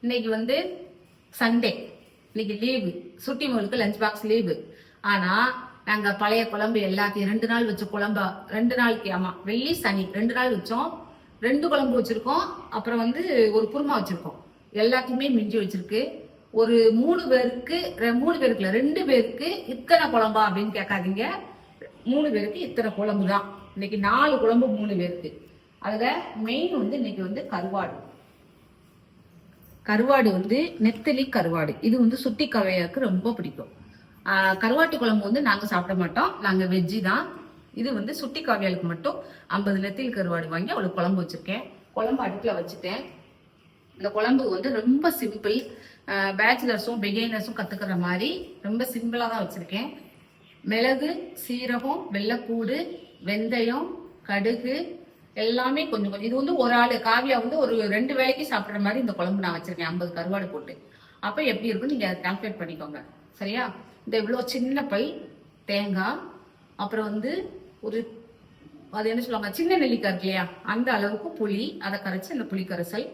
இன்னைக்கு வந்து சண்டே இன்னைக்கு லீவு சுட்டி மகளுக்கு லஞ்ச் பாக்ஸ் லீவு ஆனா நாங்க பழைய குழம்பு எல்லாத்தையும் ரெண்டு நாள் வச்ச குழம்பா ரெண்டு நாளைக்கு ஆமா வெள்ளி சனி ரெண்டு நாள் வச்சோம். ரெண்டு குழம்பு வச்சிருக்கோம். அப்புறம் வந்து ஒரு குருமா வச்சிருக்கோம். எல்லாத்தையுமே மிஞ்சி வச்சிருக்கு. ஒரு மூணு பேருக்கு ரெ- மூணு பேருக்கு ரெண்டு பேருக்கு இத்தனை குழம்பா அப்படின்னு கேட்காதீங்க. மூணு பேருக்கு இத்தனை குழம்பு தான் இன்னைக்கு நாலு குழம்பு மூணு பேருக்கு. அதுல மெயின் வந்து இன்னைக்கு வந்து கருவாடு. கருவாடு வந்து நெத்தலி கருவாடு. இது வந்து சுட்டி கவையாக்கு ரொம்ப பிடிக்கும். கருவாட்டு குழம்பு வந்து நாங்க சாப்பிட மாட்டோம். நாங்க வெஜ்ஜி தான். இது வந்து சுட்டி காவியாளுக்கு மட்டும் ஐம்பது நெத்திலி கருவாடு வாங்கி அவளுக்கு குழம்பு வச்சிருக்கேன். குழம்பு அடுப்புல வச்சுட்டேன். இந்த குழம்பு வந்து ரொம்ப சிம்பிள் பேச்சுலர்ஸும் பிகைனர்ஸும் கத்துக்கிற மாதிரி ரொம்ப சிம்பிளா தான் வச்சிருக்கேன். மிளகு சீரகம் வெள்ளைப்பூடு வெந்தயம் கடுகு எல்லாமே கொஞ்சம் கொஞ்சம். இது வந்து ஒரு ஆள் காவியா வந்து ஒரு ரெண்டு வேளைக்கு சாப்பிட்ற மாதிரி இந்த குழம்பு நான் வச்சிருக்கேன். ஐம்பது கருவாடு போட்டு. அப்ப எப்படி இருக்கும் நீங்க கால்குலேட் பண்ணிக்கோங்க. சரியா? இந்த இவ்வளோ சின்ன பை தேங்காய் அப்புறம் வந்து ஒரு அது என்ன சொல்லுவாங்க? சின்ன நெல்லிக்காய் இருக்கு இல்லையா? அந்த அளவுக்கு புளி அதை கரைச்சி அந்த புளி கரைசல்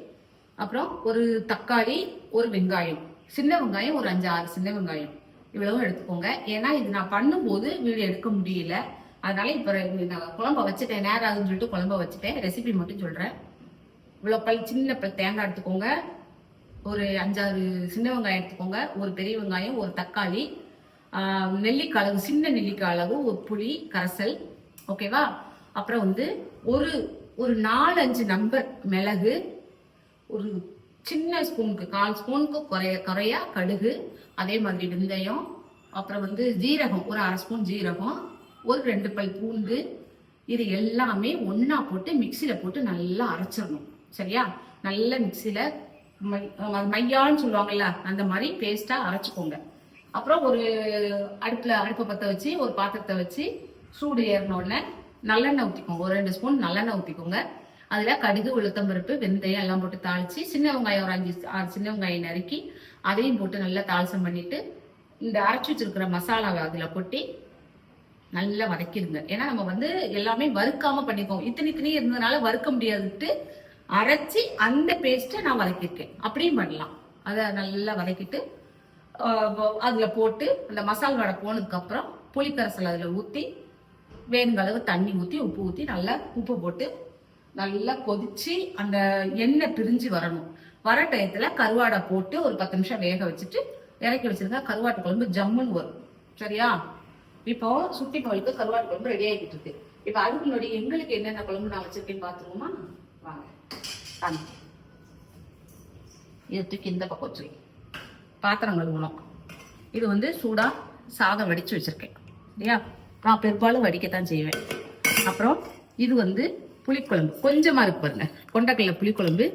அப்புறம் ஒரு தக்காளி ஒரு வெங்காயம். சின்ன வெங்காயம் ஒரு அஞ்சு ஆறு சின்ன வெங்காயம். இவ்வளவும் எடுத்துக்கோங்க. ஏன்னா இது நான் பண்ணும்போது வீடியோ எடுக்க முடியல. அதனால இப்போ நான் குழம்ப வச்சுட்டேன் நேரம் ஆகுதுன்னு சொல்லிட்டு குழம்ப வச்சுட்டேன். ரெசிபி மட்டும் சொல்கிறேன் இவ்வளோ பல் சின்ன பல் தேங்காய் எடுத்துக்கோங்க. ஒரு அஞ்சாறு சின்ன வெங்காயம் எடுத்துக்கோங்க. ஒரு பெரிய வெங்காயம் ஒரு தக்காளி நெல்லிக்காய் அளவு சின்ன நெல்லிக்காய் அளவு ஒரு புளி கரைசல் ஓகேவா அப்புறம் வந்து ஒரு ஒரு நாலஞ்சு நம்பர் மிளகு ஒரு சின்ன ஸ்பூனுக்கு கால் ஸ்பூனுக்கு குறைய குறையா கடுகு அதே மாதிரி வெந்தயம் அப்புறம் வந்து ஜீரகம் ஒரு அரை ஸ்பூன் ஜீரகம் ஒரு ரெண்டு பை பூண்டு இது எல்லாமே ஒன்றா போட்டு மிக்சியில் போட்டு நல்லா அரைச்சிடணும். சரியா? நல்ல மிக்சியில் மை மையான்னு சொல்லுவாங்கல்ல அந்த மாதிரி பேஸ்ட்டாக அரைச்சிக்கோங்க. அப்புறம் ஒரு அடுப்பில் அடுப்பை பற்ற வச்சு ஒரு பாத்திரத்தை வச்சு சூடு ஏறின உடனே நல்லெண்ணெய் ஊற்றிக்கோங்க ஒரு ரெண்டு ஸ்பூன் நல்லெண்ணெய் ஊற்றிக்கோங்க அதில் கடுகு உளுத்தம்பருப்பு வெந்தயம் எல்லாம் போட்டு தாளித்து சின்ன வெங்காயம் ஒரு அஞ்சு ஆறு சின்ன வெங்காயம் நறுக்கி அதையும் போட்டு நல்லா தாளசம் பண்ணிவிட்டு இந்த அரைச்சி வச்சிருக்கிற மசாலாவை அதில் கொட்டி நல்லா வதக்கிடுங்க. ஏன்னா நம்ம வந்து எல்லாமே வறுக்காம பண்ணிப்போம். இத்தனை இத்தனை இருந்ததுனால வறுக்க முடியாதுட்டு அரைச்சி அந்த பேஸ்ட்டை நான் வதக்கியிருக்கேன். அப்படியும் பண்ணலாம். அதை நல்லா வதக்கிட்டு அதில் போட்டு அந்த மசால் வடை போனதுக்கப்புறம் புளிக்கரசல் அதில் ஊற்றி வேணுங்க அளவு தண்ணி ஊற்றி உப்பு ஊற்றி நல்லா உப்பு போட்டு நல்லா கொதிச்சு அந்த எண்ணெய் பிரிஞ்சு வரணும். வர டயத்தில் கருவாடை போட்டு ஒரு பத்து நிமிஷம் வேக வச்சுட்டு இறக்கி வச்சிருந்தா கருவாட்டு குழம்பு ஜம்முன்னு வரும். சரியா? இப்போ சுட்டி பவலுக்கு கருவாட்டு குழம்பு ரெடி ஆகிட்டு இருக்கு. இப்போ அதுக்கு முன்னாடி எங்களுக்கு என்னென்ன குழம்பு நான் வச்சிருக்கேன்னு பார்த்துருவோமா? வாங்க. வாங்க. இதை தூக்கி இந்த பக்கம் வச்சிருக்கேன் பாத்திரம் கழுவணும் இது வந்து சூடாக சாதம் வடித்து வச்சுருக்கேன். இல்லையா? நான் பெரும்பாலும் வடிக்கத்தான் செய்வேன். அப்புறம் இது வந்து புளிக்குழம்பு. கொஞ்சமாக இருக்கு பாருங்க. கொண்டக்கல்ல புளிக்குழம்பு.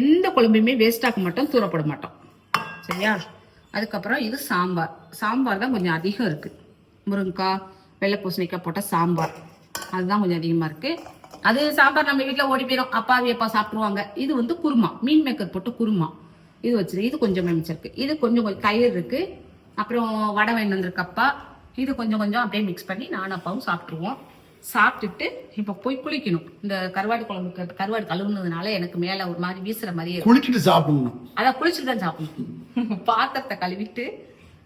எந்த குழம்புமே வேஸ்டாக்க மாட்டோம் தூரப்பட மாட்டோம். சரியா? அதுக்கப்புறம் இது சாம்பார். சாம்பார் தான் கொஞ்சம் அதிகம் இருக்குது முருங்கைக்காய் வெள்ளை பூசணிக்காய் போட்ட சாம்பார். அதுதான் கொஞ்சம் அதிகமா இருக்கு. அது சாம்பார் நம்ம வீட்டில் ஓடி போயிடும் அப்பாவி அப்பா சாப்பிடுவாங்க இது வந்து குருமா. மீன் மேக்கர் போட்டு குருமா. இது வச்சிருக்கு இது கொஞ்சம் மிச்சிருக்கு. இது கொஞ்சம் கொஞ்சம் தயிர் இருக்கு. அப்புறம் வடை வாங்கி வந்திருக்கு அப்பா. இது கொஞ்சம் கொஞ்சம் அப்படியே மிக்ஸ் பண்ணி நானும் அப்பாவும் சாப்பிட்ருவோம் சாப்பிட்டுட்டு இப்போ போய் குளிக்கணும். இந்த கருவாடு குழம்புக்கு கருவாடு கழுவுனதுனால எனக்கு மேல ஒரு மாதிரி வீசுற மாதிரியே குளிச்சுட்டு சாப்பிடணும். அதான் குளிச்சுட்டு தான் சாப்பிடணும். பாத்திரத்தை கழுவிட்டு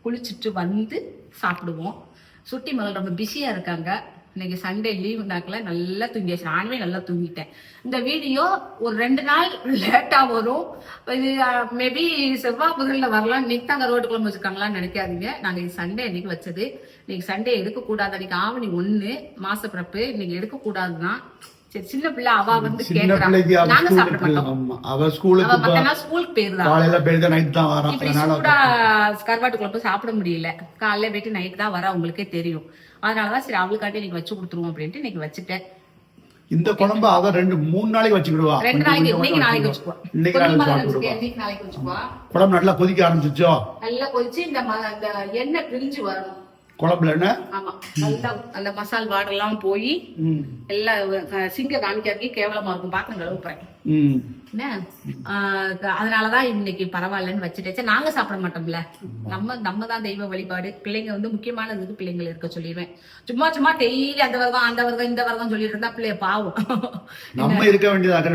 குளிச்சுட்டு வந்து சாப்பிடுவோம். சுட்டி மகள் ரொம்ப பிஸியா இருக்காங்க. இன்னைக்கு சண்டே லீவ் நாக்கில் நல்லா தூங்கியாச்சு. நானுமே நல்லா தூங்கிட்டேன். இந்த வீடியோ ஒரு ரெண்டு நாள் லேட்டா வரும். இது மேபி செவ்வாய் புதன்ல வரலாம் இன்னைக்கு தான் ரோட்டுக்குள்ள குழம்பு நினைக்காதீங்க. நாங்க இது சண்டே இன்னைக்கு வச்சது. இன்னைக்கு சண்டே எடுக்க கூடாது அன்னைக்கு ஆவணி ஒன்று மாசப்பிறப்பு. இன்னைக்கு எடுக்க கூடாதுதான் சரி சின்ன பிள்ளை அவ வந்து சின்ன பிள்ளைக்கு அவ நாங்க ஸ்கூலுக்கு ஆமா அவ ஸ்கூலுக்கு மத்த ப- நாள் ஸ்கூலுக்கு போயிருந்தா. காலையில போயிருந்தா நைட் தான் வரான். இப்படி அதனால சூடா கருவாட்டு குழம்பு சாப்பிட முடியல. காலைல போயிட்டு நைட் தான் வர உங்களுக்கே தெரியும். அதனாலதான் சரி அவளுக்காட்டி இன்னைக்கு வச்சு கொடுத்துருவோம் அப்படின்ட்டு இன்னைக்கு வச்சுட்டேன். இந்த குழம்பு அவ ரெண்டு மூணு நாளைக்கு வச்சுக்கிடுவா. ரெண்டு நாளைக்கு இன்னைக்கு நாளைக்கு வச்சுக்குவா. நாளைக்கு வச்சுக்குவா? குழம்பு நல்லா கொதிக்க ஆரம்பிச்சிச்சோ? நல்லா கொதிச்சு இந்த எண்ணெய் பிரிஞ்சு வரணும் குழம்புல என்ன? ஆமா நல்லா அந்த மசால் வாடெல்லாம் போய். எல்லாம் சிங்க காமிக்கிறதுக்கே கேவலமா இருக்கும். பாத்திரம் கழுவு போறேன் ம் என்ன? அதனாலதான் இன்னைக்கு பரவாயில்லன்னு வச்சுட்டேன். சரி, நாங்க சாப்பிட மாட்டோம்ல. நம்ம நம்ம தான் தெய்வ வழிபாடு. பிள்ளைங்க வந்து முக்கியமானதுக்கு பிள்ளைங்க இருக்க சொல்லிடுவேன். சும்மா சும்மா டெய்லி அந்த வருதம் அந்த வருதம் இந்த வருதம் சொல்லிட்டு இருந்தா பிள்ளைய பாவம். நம்ம இருக்க வேண்டியதாக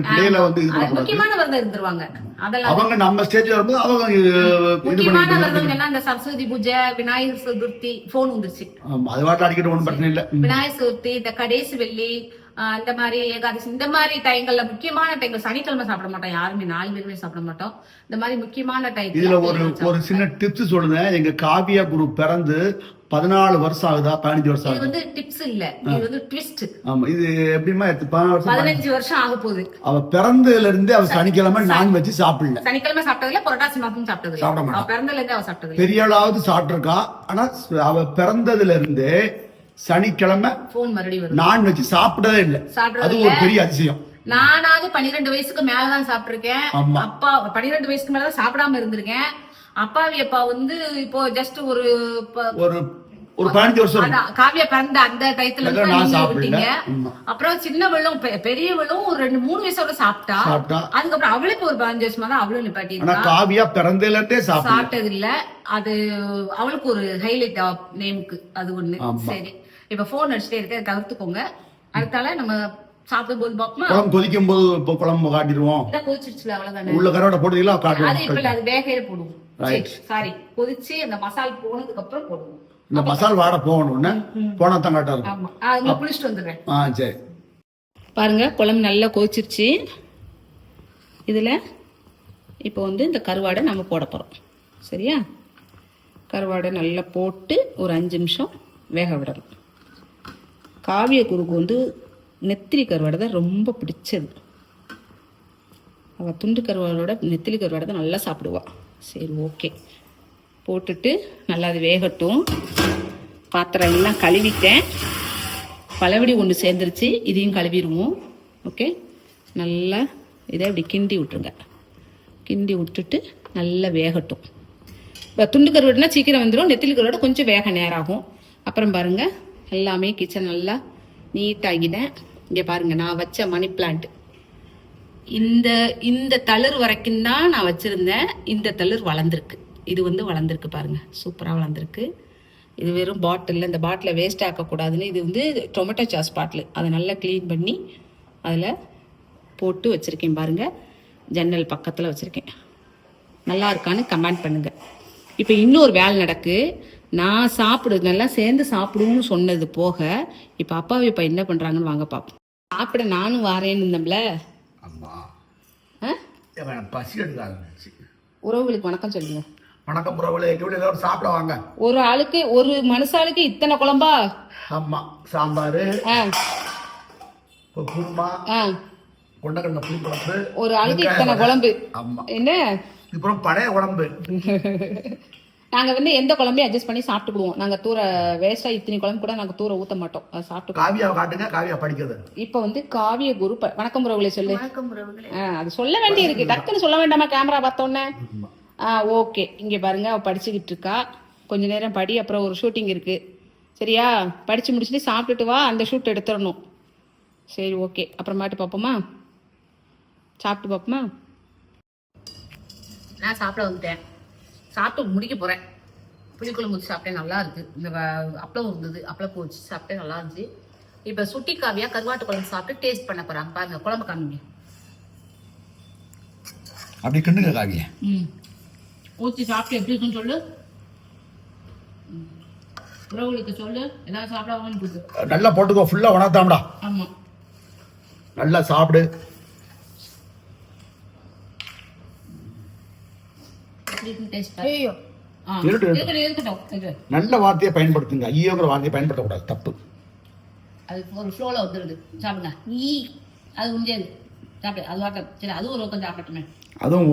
முக்கியமான விரதம் இருந்துருவாங்க. அதெல்லாம் அவங்க நம்ம ஸ்டேஜ் வரும்போது அவங்க முக்கியமான எல்லாம் இந்த சரஸ்வதி பூஜை விநாயகர் சதுர்த்தி போன் வந்துருச்சு. அது வாட்டில் அடிக்கிட்டு ஒன்றும் பிரச்சனை இல்லை. விநாயகர் சதுர்த்தி இந்த கடைசி வெள்ளி இந்த மாதிரி ஏகாதசி இந்த மாதிரி டைங்கள்ல முக்கியமான டைங்கள் சனிக்கிழமை சாப்பிட மாட்டோம் யாருமே நாலு பேருமே சாப்பிட மாட்டோம். இந்த மாதிரி முக்கியமான இதுல ஒரு டைம் ஒரு சின்ன டிப்ஸ் சொல்லுங்க. எங்க காவியா குரு பிறந்து பதினாலு வருஷம் ஆகுதா? பதினஞ்சு வருஷம் ஆகுது? வந்து டிப்ஸ் இல்ல. இது வந்து ட்விஸ்ட் ஆமா இது எப்படிமா வருஷம் பதினஞ்சு வருஷம் ஆக போகுது. அவ பிறந்ததுல இருந்து அவ சனிக்கிழமை நான் வச்சு சாப்பிடல. சனிக்கிழமை சாப்பிட்டதுல புரட்டாசி மாசம் சாப்பிட்டது சாப்பிட மாட்டா. பிறந்ததுல இருந்து அவ சாப்பிட்டது பெரிய ஆளாவது சாப்பிட்டிருக்கா. ஆனா அவ பிறந்ததுல இருந்தே சனிக்கிழமை நான் வச்சு சாப்பிட்டதே இல்லை. அது ஒரு பெரிய அதிசயம். நானாவது பன்னிரெண்டு வயசுக்கு மேலதான் சாப்பிட்டிருக்கேன். அப்பா பன்னிரெண்டு வயசுக்கு மேலதான் சாப்பிடாம இருந்திருக்கேன். அப்பாவி அப்பா வந்து இப்போ ஜஸ்ட் ஒரு ஒரு ஒரு பதினஞ்சு வருஷம் காவியா பிறந்த அந்த டயத்துல ஆமா. அப்புறம் சின்னவளும் பெரியவளும் ஒரு ரெண்டு மூணு வயசோட சாப்பிட்டா. அதுக்கப்புறம் அவளுக்கு ஒரு பதினஞ்சு வருஷமா தான் அவளும் நிப்பாட்டி காவியா பிறந்ததுல இருந்தே சாப்பிட்டது இல்ல அது அவளுக்கு ஒரு ஹைலைட் நேமுக்கு அது ஒண்ணு. சரி. இப்ப போன் அடிச்சுட்டே இருக்க தவிர்த்துக்கோங்க அடுத்தால நம்ம சாப்பிடும் போது பாப்போமா? குழம்பு கொதிக்கும் போது இப்போ குழம்பு காட்டிடுவோம். கொதிச்சிருச்சுல அவ்வளவுதானே? உள்ள கரோட போடுறீங்களா அது காட்டுவோம். வேகையில போடுவோம். சாரி கொதிச்சு அந்த மசால் போனதுக்கு அப்புறம் போடுவோம். இந்த மசால் வாடை போகணும்னு போனா தான் கரெக்டா இருக்கும். குளிச்சுட்டு வந்துடுறேன். ஆ சரி. பாருங்க குழம்பு நல்லா கொதிச்சிருச்சு. இதுல இப்போ வந்து இந்த கருவாடை நம்ம போட போறோம். சரியா? கருவாடை நல்லா போட்டு ஒரு அஞ்சு நிமிஷம் வேக விடணும். காவிய குருக்கு வந்து நெத்திலி கருவாடை தான் ரொம்ப பிடிச்சது. அவள் துண்டு கருவாடோட நெத்திலி கருவாடை தான் நல்லா சாப்பிடுவாள் சரி ஓகே. போட்டுட்டு நல்லா அது வேகட்டும். பாத்திரம் எல்லாம் கழுவிட்டேன். பழவடி ஒன்று சேர்ந்துருச்சு இதையும் கழுவிடுவோம். ஓகே? நல்லா இதை இப்படி கிண்டி விட்டுருங்க. கிண்டி விட்டுட்டு நல்லா வேகட்டும். இப்போ துண்டு கருவாடுனா சீக்கிரம் வந்துடும் நெத்திலி கருவாடு கொஞ்சம் வேக நேரம் ஆகும். அப்புறம் பாருங்கள் எல்லாமே கிச்சன் நல்லா நீட்டாகிட்டேன் இங்கே பாருங்கள் நான் வச்ச மணி பிளான்ட் இந்த இந்த தளிர் வரைக்கும் தான் நான் வச்சுருந்தேன். இந்த தளிர் வளர்ந்துருக்கு. இது வந்து வளர்ந்துருக்கு பாருங்கள் சூப்பராக வளர்ந்துருக்கு. இது வெறும் பாட்டிலில் இந்த பாட்டிலை வேஸ்ட் ஆக்கக்கூடாதுன்னு இது வந்து டொமேட்டோ சாஸ் பாட்டில் அதை நல்லா க்ளீன் பண்ணி அதில் போட்டு வச்சுருக்கேன் பாருங்க. ஜன்னல் பக்கத்தில் வச்சுருக்கேன். நல்லா இருக்கான்னு கமெண்ட் பண்ணுங்கள் இப்போ இன்னொரு வேலை நடக்கு. நான் சாப்பிடு நல்லா சேர்ந்து சாப்பிடுவோம்னு சொன்னது போக இப்போ அப்பாவை இப்போ என்ன பண்ணுறாங்கன்னு வாங்க பார்ப்போம் சாப்பிட நானும் வாரேன்னு இருந்தோம்ல உறவுகளுக்கு வணக்கம் சொல்லுங்க. வணக்கம் எங்க வீட்டுல எல்லாரும் சாப்பிட வாங்க. ஒரு ஆளுக்கு ஒரு மனுஷாளுக்கு இத்தனை குழம்பா? ஆமா சாம்பார் குருமா கொண்டக்கடலை புளி குழம்பு ஒரு ஆளுக்கு இத்தனை குழம்பு. ஆமா என்ன? இதுக்கப்புறம் பழைய குழம்பு. நாங்க வந்து எந்த குழம்பையும் அட்ஜஸ்ட் பண்ணி சாப்பிட்டுக்குடுவோம். நாங்க தூர வேஸ்டா இத்தனை குழம்பு கூட நாங்க தூர ஊத்த மாட்டோம். அதை சாப்பிட்டு காவியாவை காட்டுங்க காவியா படிக்கிறது. இப்ப வந்து காவிய குரு ப- வணக்கம் உறவுகளை சொல்லு. அது சொல்ல வேண்டி இருக்கு டக்குன்னு சொல்ல வேண்டாமா கேமரா பார்த்தோன்னே? ஆ ஓகே. இங்க பாருங்க அவ படிச்சுக்கிட்டு இருக்கா. கொஞ்ச நேரம் படி அப்புறம் ஒரு ஷூட்டிங் இருக்கு. சரியா? படிச்சு முடிச்சுட்டு சாப்பிட்டுட்டு வா அந்த ஷூட் எடுத்துடணும். சரி ஓகே. அப்புறமாட்டு பார்ப்போமா சாப்பிட்டு பார்ப்போமா நான் சாப்பிட வந்துட்டேன். சாப்பிட்டு முடிக்க போறேன். புளிக்குழம்பு வச்சு சாப்பிட்டேன் நல்லா இருக்கு. இந்த அப்பளம் இருந்தது அப்பளம் வச்சு சாப்பிட்டேன் நல்லா இருந்துச்சு. இப்போ சுட்டி காவியா கருவாட்டு குழம்பு சாப்பிட்டு டேஸ்ட் பண்ண போறாங்க. பாருங்க குழம்பு காமிங்க அப்படி கிண்டுங்க காவியா. ம். ஊற்றி சாப்பிட்டு எப்படி இருக்குன்னு சொல்லு. ம். உறவுகளுக்கு சொல்லு. ஏதாவது சாப்பிடாமன்னு நல்லா போட்டுக்கோ. ஃபுல்லா உணர்த்தாம்டா ஆமாம் நல்லா சாப்பிடு எப்படி இருக்குன்னு டேஸ்ட் ஐயோ ஆ இருக்கட்டும், இருக்கட்டும் இருக்கட்டும் இரு. நல்ல வார்த்தையை பயன்படுத்துங்க. ஐயோங்கிற வார்த்தையை பயன்படுத்தக்கூடாது. தப்பு. அது ஒரு ஃப்ளோவில் வந்துடுது சாப்பிடுங்க. ஈ அது முடியாது சாப்பிடு அது வாட்ட சரி அதுவும் ஒரு பக்கம் சாப்பிடட்டுமே. அதுவும்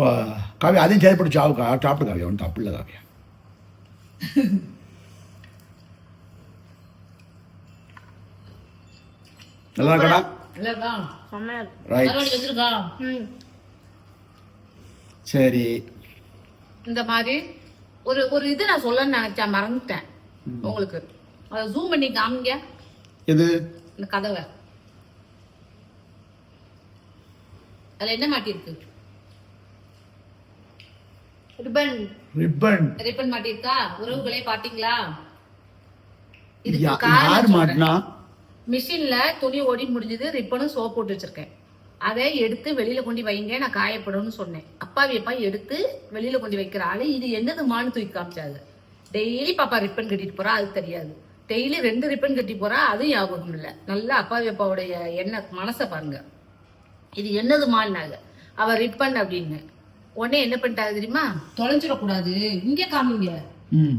காவியா அதையும் செயல்படுத்தி சாவு சாப்பிடு. காவியா ஒன்றும் தப்பு இல்லை காவியா நல்லா இருக்கடா? ரைட் சரி. இந்த மாதிரி ஒரு ஒரு இது நான் சொல்லணும்னு நினைச்சேன் மறந்துட்டேன். உங்களுக்கு. அதை ஜூம் பண்ணி காமிங்க. இது இந்த கதவை. அதுல என்ன மாட்டிருக்கு ரிப்பன் ரிப்பன் ரிப்பன் மாட்டிருக்கா உறவுகளே பாத்தீங்களா? இதுக்கு யார் காரணம் மாட்டினா? மிஷின்ல துணி ஓடி முடிஞ்சது. ரிப்பனும் சோப் போட்டு வச்சிருக்கேன். அதை எடுத்து வெளியில கொண்டு வைங்க நான் காயப்படும்னு சொன்னேன். அப்பாவி அப்பா எடுத்து வெளியில கொண்டு வைக்கிற ஆளு இது என்னதுமானு தூக்கி காமிச்சாங்க டெய்லி பாப்பா ரிப்பன் கட்டிட்டு போறா அது தெரியாது. டெய்லி ரெண்டு ரிப்பன் கட்டி போறா அதுவும் ஞாபகம் இல்லை. நல்லா அப்பாவி அப்பாவுடைய என்ன மனசை பாருங்க. இது என்னதுமானாங்க அவ ரிப்பன் அப்படின்னு. உடனே என்ன பண்ணிட்டாங்க தெரியுமா? தொலைஞ்சிடக்கூடாது. இங்கே காமிங்க. ம்.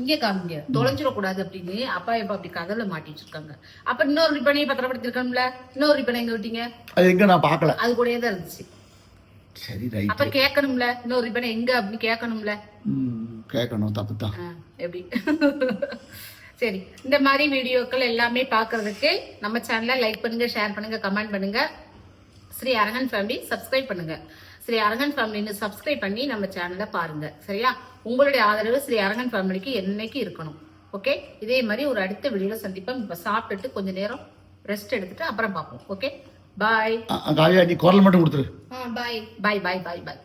இங்கே காமிங்க. தொலைஞ்சிடக்கூடாது அப்படின்னு அப்பா எப்ப அப்படி கதவுல மாட்டி வச்சிருக்காங்க அப்ப இன்னொரு ரிப்பனையும் பத்திரப்படுத்திருக்கோம்ல இன்னொரு ரிப்பனை எங்க விட்டீங்க? அது எங்க நான் பார்க்கல. அது கூடயே தான் இருந்துச்சு. சரி அப்ப கேட்கணும்ல? இன்னொரு ரிப்பனை எங்க அப்படின்னு கேட்கணும்ல? கேட்கணும் தப்பு தான் எப்படி? சரி இந்த மாதிரி வீடியோக்கள் எல்லாமே பார்க்கறதுக்கு நம்ம சேனலை லைக் பண்ணுங்க ஷேர் பண்ணுங்க கமெண்ட் பண்ணுங்க. ஸ்ரீ அரங்கன் ஃபேமிலி சப்ஸ்கிரைப் பண்ணுங்க. ஸ்ரீ அரங்கன் ஃபேமிலின்னு சப்ஸ்கிரைப் பண்ணி நம்ம சேனலை பாருங்க. சரியா? உங்களுடைய ஆதரவு ஸ்ரீ அரங்கன் ஃபேமிலிக்கு என்னைக்கு இருக்கணும். ஓகே இதே மாதிரி ஒரு அடுத்த வீடியோல சந்திப்போம். இப்ப சாப்பிட்டுட்டு கொஞ்ச நேரம் ரெஸ்ட் எடுத்துட்டு அப்புறம் பார்ப்போம். ஓகே பாய் காவியா நீ குரல் மட்டும் கொடுத்துரு. ஆ பாய் பாய் பாய் பாய் பாய்